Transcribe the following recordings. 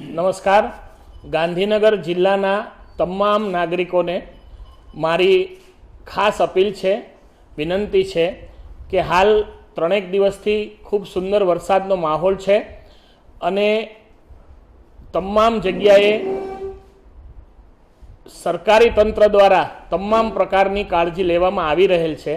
નમસ્કાર. ગાંધીનગર જિલ્લાના તમામ નાગરિકોને મારી ખાસ અપીલ છે, વિનંતી છે કે હાલ ત્રણેક દિવસથી ખૂબ સુંદર વરસાદનો માહોલ છે અને તમામ જગ્યાએ સરકારી તંત્ર દ્વારા તમામ પ્રકારની કાળજી લેવામાં આવી રહેલ છે.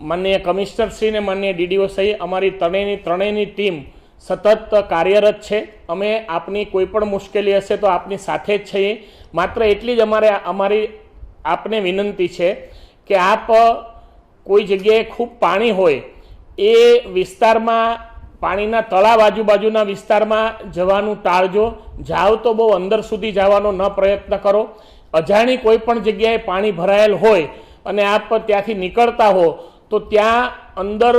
માનનીય કમિશનરશ્રી અને માનનીય ડીડીઓ સહિત અમારી ત્રણેયની ત્રણેયની ટીમ સતત કાર્યરત છે. અમે આપની કોઈ પણ મુશ્કેલી હશે તો આપની સાથે જ છીએ. માત્ર એટલી જ અમારે અમારી આપને વિનંતી છે કે આપ કોઈ જગ્યાએ ખૂબ પાણી હોય, એ વિસ્તારમાં, પાણીના તળાવ આજુબાજુના વિસ્તારમાં જવાનું ટાળજો. જાઓ તો બહુ અંદર સુધી જવાનો ન પ્રયત્ન કરો. અજાણી કોઈ પણ જગ્યાએ પાણી ભરાયેલ હોય અને આપ ત્યાંથી નીકળતા હો, તો ત્યાં અંદર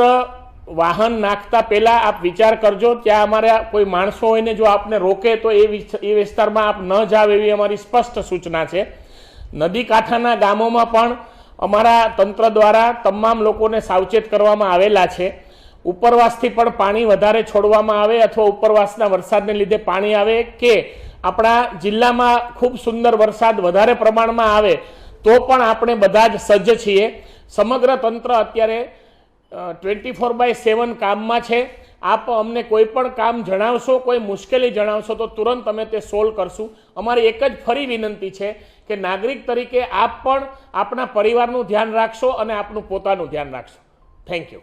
વાહન નાખતા પહેલાં આપ વિચાર કરજો, ત્યાં અમારા કોઈ માણસો હોયને જો આપને રોકે તો એ એ વિસ્તારમાં આપ ન જાવ એવી અમારી સ્પષ્ટ સૂચના છે. નદી કાંઠાના ગામોમાં પણ અમારા તંત્ર દ્વારા તમામ લોકોને સાવચેત કરવામાં આવેલા છે. ઉપરવાસથી પણ પાણી વધારે છોડવામાં આવે અથવા ઉપરવાસના વરસાદને લીધે પાણી આવે કે આપણા જિલ્લામાં ખૂબ સુંદર વરસાદ વધારે પ્રમાણમાં આવે તો પણ આપણે બધા જ સજ્જ છીએ. સમગ્ર તંત્ર અત્યારે ટ્વેન્ટી ફોર બાય સેવન કામમાં છે. આપ અમને કોઈ પણ કામ જણાવશો, કોઈ મુશ્કેલી જણાવશો, તો તુરંત અમે તે સોલ્વ કરશું. અમારી એક જ ફરી વિનંતી છે કે નાગરિક તરીકે આપ પણ આપણા પરિવારનું ધ્યાન રાખશો અને આપનું પોતાનું ધ્યાન રાખશો. Thank you